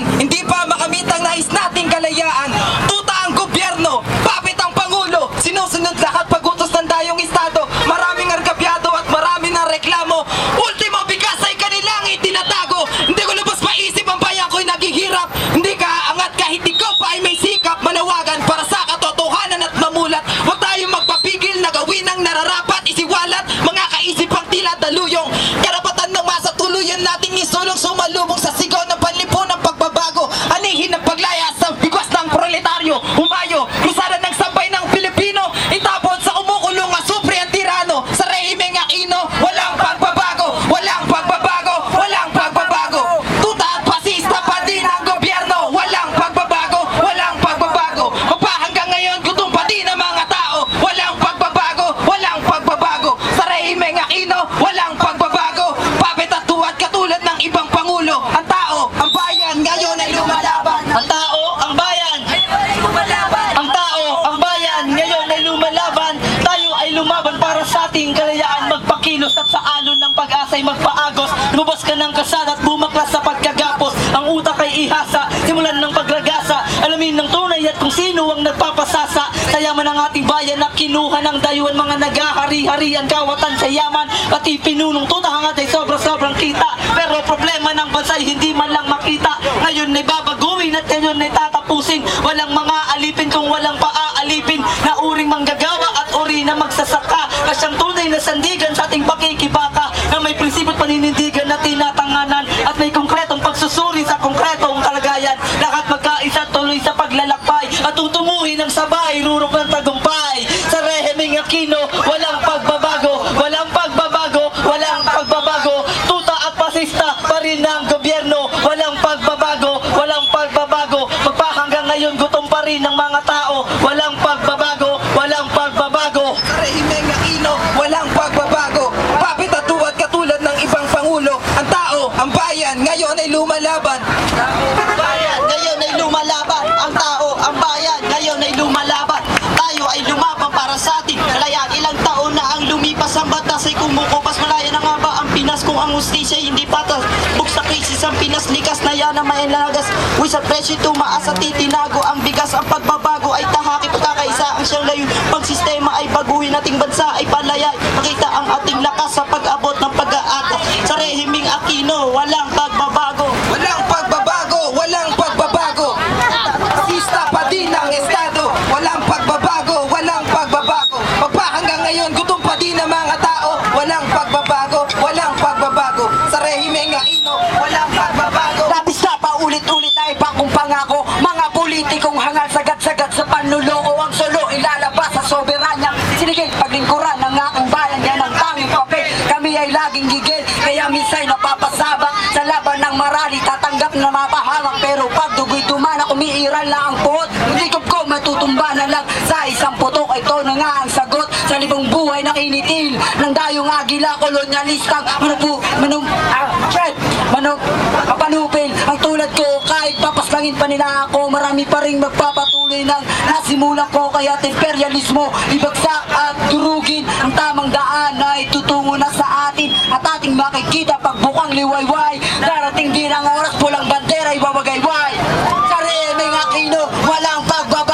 kasalukuyan Hindi pa makamit ang nais nating kalayaan. Tuta ang gobyerno, papit ang pangulo. Sinusunod lahat pagutos ng dayong estado walang pagbabago Papet at katulad ng ibang pangulo. Ang tao, ang bayan, ngayon ay lumalaban. Ang tao, ang bayan. Ang tao, ang bayan, ngayon ay lumalaban. Tayo ay lumaban para sa ating kalayaan. Magpakilos at sa alon ng pag-asa ay magpaagos. Lumabas ka ng kasada at bumaklas sa pagkagapos. Ang utak ay ihasa, simulan ng paglagasa. Alamin ng tunay at kung sino ang nagpapasasa. Sa yaman ng ating bayan na kinuha ng dayuhan Mga nagahari-harian, kawatan sa yaman Pati pinunong tutahangat ay sobra-sobrang kita. Pero problema ng bansa ay hindi man lang makita. Ngayon ay babaguhin at ngayon ay tatapusin. Walang mga alipin kung walang paaalipin. Na uring manggagawa at uri na magsasaka. Kasyang tunay na sandigan sa ating pakikibaka ng sabay, rurok ng tagumpay. Sa rehimeng Aquino, walang pagbabago Walang pagbabago, walang pagbabago. Tuta at pasista pa rin ang gobyerno. Walang pagbabago, walang pagbabago. Magpahanggang ngayon gutom pa rin ang mga tao. Walang pagbabago, walang pagbabago. Sa rehimeng Aquino, walang pagbabago. Papit at tuwad katulad ng ibang pangulo. Ang tao, ang bayan, ngayon ay lumalaban ba ang Pinas. Kung ang ustisya hindi patas Buk sa krisis ang Pinas, likas na yan ang mailagas Uy sa presyo tumaas at titinago Ang bigas, ang pagbabago ay tahaki Pagkakaisa. Ang siyang layo Pag sistema ay baguhin ating bansa ay palayay Kaya minsan napapasabak Sa laban ng marali. Tatanggap na mapahamak Pero pag dugo'y tumana Umiiral na ang puot Hindi ko ko matutumba na lang Sa isang putok. Ito na nga ang sagot Sa libong buhay ng initil Ng dayong agila Kolonyalistang manupu Manum ah, shit Manum Ang tulad ko Kahit papaslangin pa nila ako Marami pa rin magpapatuloy ng Nasimulan ko. Kaya't imperialismo Ibagsak at durugin Ang tamang daan ay makikita pagbukang liwayway. Darating din ang oras pulang bandera ibabagayway. Sa Reming Aquino walang pagbaba